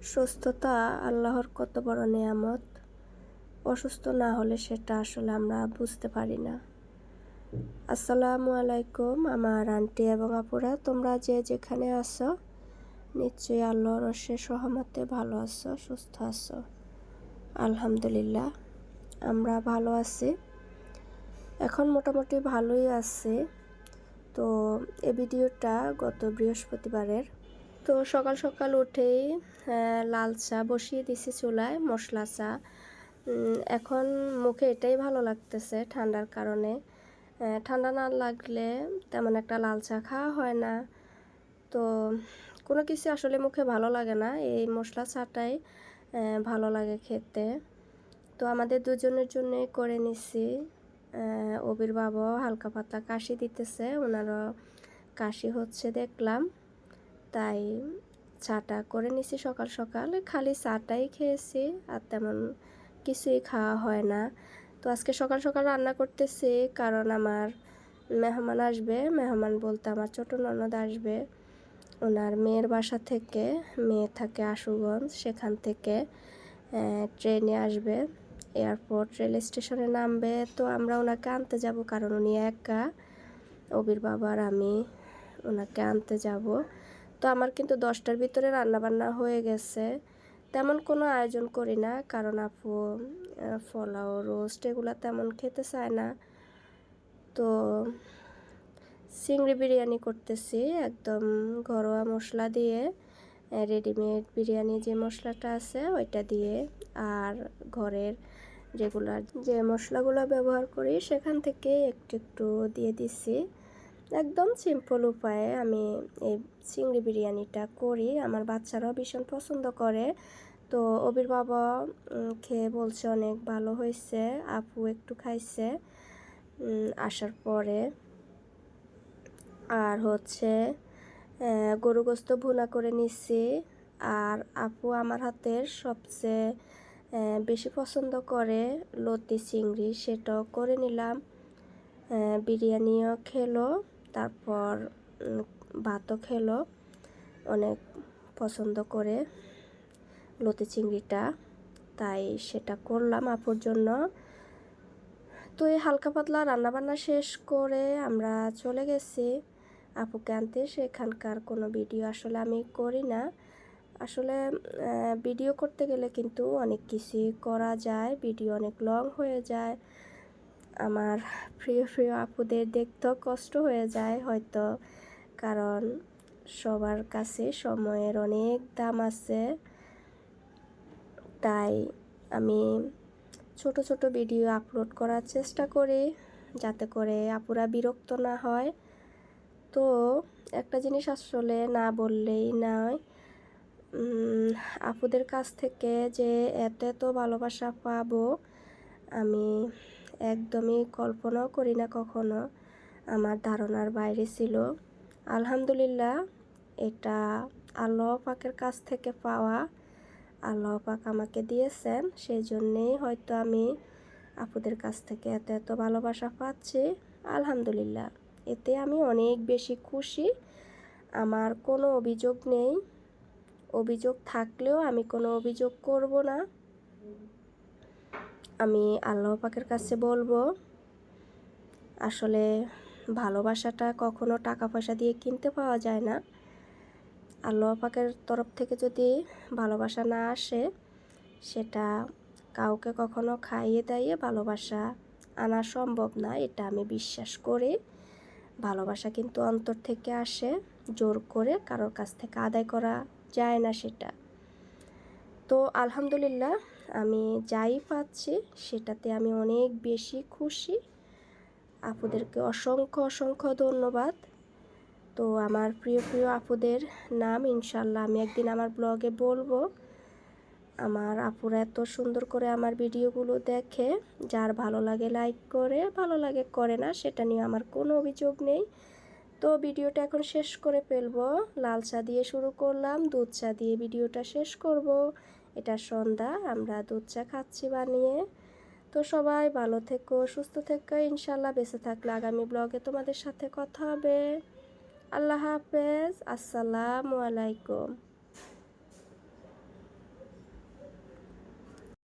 সুস্থতা আল্লাহর কত বড় নেয়ামত? অসুস্থ না হলে সেটা আসলে আমরা বুঝতে পারি না। আসসালামু আলাইকুম আমার আন্টি এবং আপুরা, তোমরা যে যেখানে আছো, নিশ্চয়ই আল্লাহর অশেষ সহমতে ভালো আছো, সুস্থ আছো। আলহামদুলিল্লাহ, আমরা ভালো আছি। এখন মোটামুটি ভালোই আছি। তো এই ভিডিওটা গত বৃহস্পতিবারের তো সকাল সকাল উঠেই লাল চা বসিয়ে দিছি চুলায়, মশলা চা। এখন মুখে এটাই ভালো লাগতেছে ঠান্ডার কারণে। ঠান্ডা না লাগলে তেমন একটা লাল চা খাওয়া হয় না। তো কোনো কিছু আসলে মুখে ভালো লাগে না, এই মশলা চাটাই ভালো লাগে খেতে। তো আমাদের দুজনের জন্য করে নিছি। অবির বাবাও হালকা পাতলা কাশি দিতেছে, ওনারও কাশি হচ্ছে দেখলাম। তাই চাটা করে নিছি সকাল সকাল। খালি চাটাই খেয়েছি আর তেমন কিছুই খাওয়া হয় না। তো আজকে সকাল সকাল রান্না করতেছি কারণ আমার মেহমান আসবে। মেহমান বলতে আমার ছোটো ননদ আসবে। ওনার মেয়ের বাসা থেকে, মেয়ে থাকে আশুগঞ্জ, সেখান থেকে ট্রেনে আসবে। এয়ারপোর্ট রেল স্টেশনে নামবে। তো আমরা ওনাকে আনতে যাব কারণ উনি একা। অবির বাবার আমি ওনাকে আনতে যাব। তো আমার কিন্তু দশটার ভিতরে রান্নাবান্না হয়ে গেছে। তেমন কোনো আয়োজন করি না, কারণ আপু পোলাও, রোস্ট এগুলো তেমন খেতে চায় না। তো চিংড়ি বিরিয়ানি করতেছি, একদম ঘরোয়া মশলা দিয়ে রেডিমেড বিরিয়ানি যে মশলাটা আছে ওইটা দিয়ে, আর ঘরের রেগুলার যে মশলাগুলো ব্যবহার করি সেখান থেকে একটু একটু দিয়ে দিছি। একদম সিম্পল উপায়ে আমি এই চিংড়ি বিরিয়ানিটা করি। আমার বাচ্চারাও ভীষণ পছন্দ করে। তো অবির বাবা খেয়ে বলছে অনেক ভালো হয়েছে, আপু একটু খাইছে। আসার পরে আর হচ্ছে গরু গোস্ত ভুনা করে নিছি। আর আপু আমার হাতের সবচেয়ে বেশি পছন্দ করে লতি চিংড়ি, সেটাও করে নিলাম। বিরিয়ানিও খেলো। তারপর ভাতও খেলো, অনেক পছন্দ করে লতি চিংড়িটা, তাই সেটা করলাম আপুর জন্য। তো এই হালকা পাতলা রান্নাবান্না শেষ করে আমরা চলে গেছি আপুকে আনতে। সেখানকার কোনো ভিডিও আসলে আমি করি না। আসলে ভিডিও করতে গেলে কিন্তু অনেক কিছুই করা যায়, ভিডিও অনেক লং হয়ে যায়। আমার প্রিয় প্রিয় আপুদের দেখতেও কষ্ট হয়ে যায় হয়তো, কারণ সবার কাছে সময়ের অনেক দাম আছে। তাই আমি ছোট ছোট ভিডিও আপলোড করার চেষ্টা করি যাতে করে আপুরা বিরক্ত না হয়। তো একটা জিনিস আসলে না বললেই নয় আপুদের কাছ থেকে যে এত এত ভালোবাসা পাবো আমি একদমই কল্পনাও করি না কখনো। আমার ধারণার বাইরে ছিল। আলহামদুলিল্লাহ, এটা আল্লাহ পাকের কাছ থেকে পাওয়া। আল্লাহ পাক আমাকে দিয়েছেন সেই জন্যেই হয়তো আমি আপুদের কাছ থেকে এত এত ভালোবাসা পাচ্ছি। আলহামদুলিল্লাহ, এতে আমি অনেক বেশি খুশি। আমার কোনো অভিযোগ নেই। অভিযোগ থাকলেও আমি কোনো অভিযোগ করব না। আমি আল্লাহ পাকের কাছে বলব, আসলে ভালোবাসাটা কখনো টাকা পয়সা দিয়ে কিনতে পাওয়া যায় না। আল্লাহ পাকের তরফ থেকে যদি ভালোবাসা না আসে, সেটা কাউকে কখনো খাইয়ে দাইয়ে ভালোবাসা আনা সম্ভব না, এটা আমি বিশ্বাস করি। ভালোবাসা কিন্তু অন্তর থেকে আসে, জোর করে কারোর কাছ থেকে আদায় করা যায় না সেটা। তো আলহামদুলিল্লাহ আমি যাই পাচ্ছি সেটাতে আমি অনেক বেশি খুশি। আপুদেরকে অসংখ্য অসংখ্য ধন্যবাদ। তো আমার প্রিয় প্রিয় আপুদের নাম ইনশাল্লাহ আমি একদিন আমার ব্লগে বলব। আমার আপুরা এত সুন্দর করে আমার ভিডিওগুলো দেখে, যার ভালো লাগে লাইক করে, ভালো লাগে করে না, সেটা নিয়ে আমার কোনো অভিযোগ নেই। তো ভিডিওটা এখন শেষ করে ফেলব। লাল চা দিয়ে শুরু করলাম, দুধ চা দিয়ে ভিডিওটা শেষ করব। এটা সন্ধ্যা, আমরা দুধ চা খাচ্ছি বানিয়ে। তো সবাই ভালো থেকো, সুস্থ থেকো ইনশাল্লাহ বেঁচে থাকলে আগামী ব্লগে তোমাদের সাথে কথা হবে। আল্লাহ হাফেজ, আসসালামু আলাইকুম।